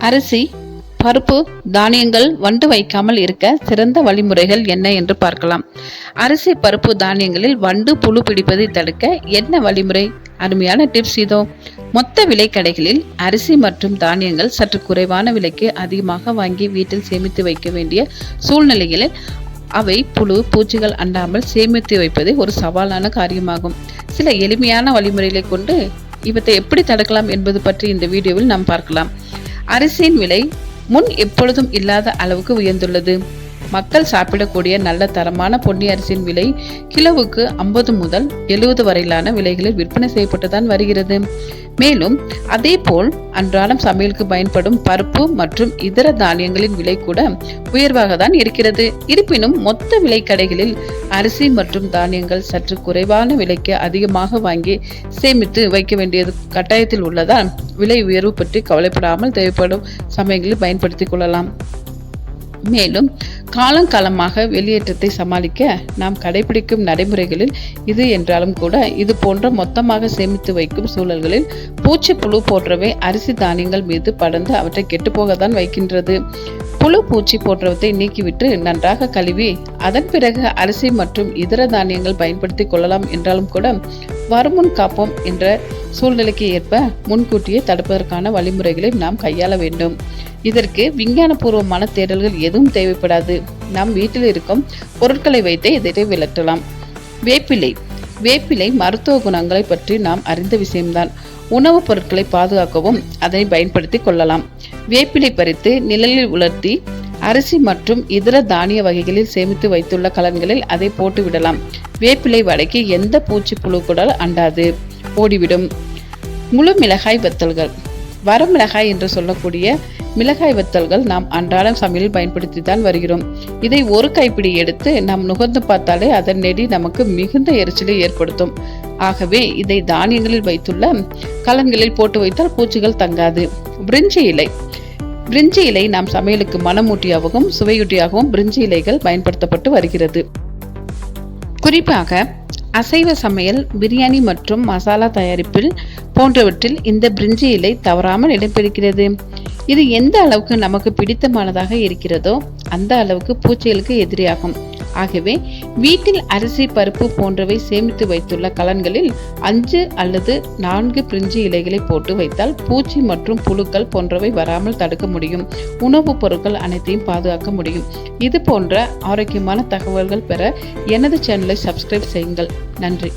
அரிசி பருப்பு தானியங்கள் வண்டு வைக்காமல் இருக்க சிறந்த வழிமுறைகள் என்ன என்று பார்க்கலாம். அரிசி பருப்பு தானியங்களில் வண்டு புழு பிடிப்பதை தடுக்க என்ன வழிமுறை? அருமையான டிப்ஸ் இதோ. மொத்த விலை கடைகளில் அரிசி மற்றும் தானியங்கள் சற்று குறைவான விலைக்கு அதிகமாக வாங்கி வீட்டில் சேமித்து வைக்க வேண்டிய சூழ்நிலைகளில் அவை புழு பூச்சிகள் அண்டாமல் சேமித்து வைப்பது ஒரு சவாலான காரியமாகும். சில எளிமையான வழிமுறைகளை கொண்டு இவற்றை எப்படி தடுக்கலாம் என்பது பற்றி இந்த வீடியோவில் நாம் பார்க்கலாம். அரிசியின் விலை முன் எப்பொழுதும் இல்லாத அளவுக்கு உயர்ந்துள்ளது. மக்கள் சாப்பிடக்கூடிய நல்ல தரமான பொன்னி அரிசியின் விலை கிலோவுக்கு ஐம்பது முதல் எழுபது வரையிலான விலைகளில் விற்பனை செய்யப்பட்டுதான் வருகிறது. மேலும் அதேபோல் அன்றாடம் சமையலுக்கு பயன்படும் பருப்பு மற்றும் இதர தானியங்களின் விலை கூட உயர்வாக தான் இருக்கிறது. இருப்பினும் மொத்த விலை கடைகளில் அரிசி மற்றும் தானியங்கள் சற்று குறைவான விலைக்கு அதிகமாக வாங்கி சேமித்து வைக்க வேண்டியது கட்டாயத்தில் உள்ளதால் விலை உயர்வு பற்றி கவலைப்படாமல் தேவைப்படும் சமயங்களில் பயன்படுத்திக் கொள்ளலாம். மேலும் காலங்காலமாக வெளியேற்றத்தை சமாளிக்க நாம் கடைபிடிக்கும் நடைமுறைகளில் இது என்றாலும் கூட இது போன்ற மொத்தமாக சேமித்து வைக்கும் சூழல்களில் பூச்சி புழு போன்றவை அரிசி தானியங்கள் மீது படர்ந்து அவற்றை கெட்டுப்போகத்தான் வைக்கின்றது. புழு பூச்சி போன்றவற்றை நீக்கிவிட்டு நன்றாக கழுவி அதன் பிறகு அரிசி மற்றும் இதர தானியங்கள் பயன்படுத்தி கொள்ளலாம் என்றாலும் கூட வருமுன் காப்போம் என்ற சூழ்நிலைக்கு ஏற்ப முன்கூட்டியே தடுப்பதற்கான வழிமுறைகளை நாம் கையாள வேண்டும். இதற்கு விஞ்ஞானபூர்வமான தேடல்கள் எதுவும் தேவைப்படாது. நாம் வீட்டில் இருக்கும் பொருட்களை வைத்தே இதை விளக்கலாம். வேப்பிலை. வேப்பிலை மருத்துவ குணங்களை பற்றி நாம் அறிந்த விஷயம்தான். உணவுப் பொருட்களை பாதுகாக்கவும் அதனை பயன்படுத்தி கொள்ளலாம். வேப்பிலை பறித்து நிழலில் உலர்த்தி அரிசி மற்றும் இதர தானிய வகைகளில் சேமித்து வைத்துள்ள கலன்களில் அதை போட்டு விடலாம். வேப்பிலை வடைக்கு எந்த பூச்சி புழு கூட அண்டாது. ஓடிவிடும். முழு மிளகாய் வத்தல்கள். வரமிளகாய் என்று சொல்லக்கூடிய மிளகாய் வத்தல்கள் நாம் அன்றாடம் சமையலில் பயன்படுத்தி தான் வருகிறோம். இதை ஒரு கைப்பிடி எடுத்து நாம் நுகர்ந்து பார்த்தாலே அதன் நெடி நமக்கு மிகுந்த எரிச்சலை ஏற்படுத்தும். ஆகவே இதை தானியங்களில் வைத்துள்ள கலன்களில் போட்டு வைத்தால் பூச்சிகள் தங்காது. பிரிஞ்சி இலை. பிரிஞ்சி இலை நாம் சமையலுக்கு மனமூட்டியாகவும் சுவையூட்டியாகவும் பிரிஞ்சி இலைகள் பயன்படுத்தப்பட்டு வருகிறது. குறிப்பாக அசைவ சமையல் பிரியாணி மற்றும் மசாலா தயாரிப்பில் போன்றவற்றில் இந்த பிரிஞ்சி இலை தவறாமல் இடம்பெறுகிறது இது எந்த அளவுக்கு நமக்கு பிடித்தமானதாக இருக்கிறதோ அந்த அளவுக்கு பூச்சிகளுக்கு எதிரியாகும். ஆகவே வீட்டில் அரிசி பருப்பு போன்றவை சேமித்து வைத்துள்ள கலன்களில் அஞ்சு அல்லது நான்கு பிரிஞ்சி இலைகளை போட்டு வைத்தால் பூச்சி மற்றும் புழுக்கள் போன்றவை வராமல் தடுக்க முடியும். உணவுப் பொருட்கள் அனைத்தையும் பாதுகாக்க முடியும். இது போன்ற ஆரோக்கியமான தகவல்கள் பெற எனது சேனலை சப்ஸ்கிரைப் செய்யுங்கள். நன்றி.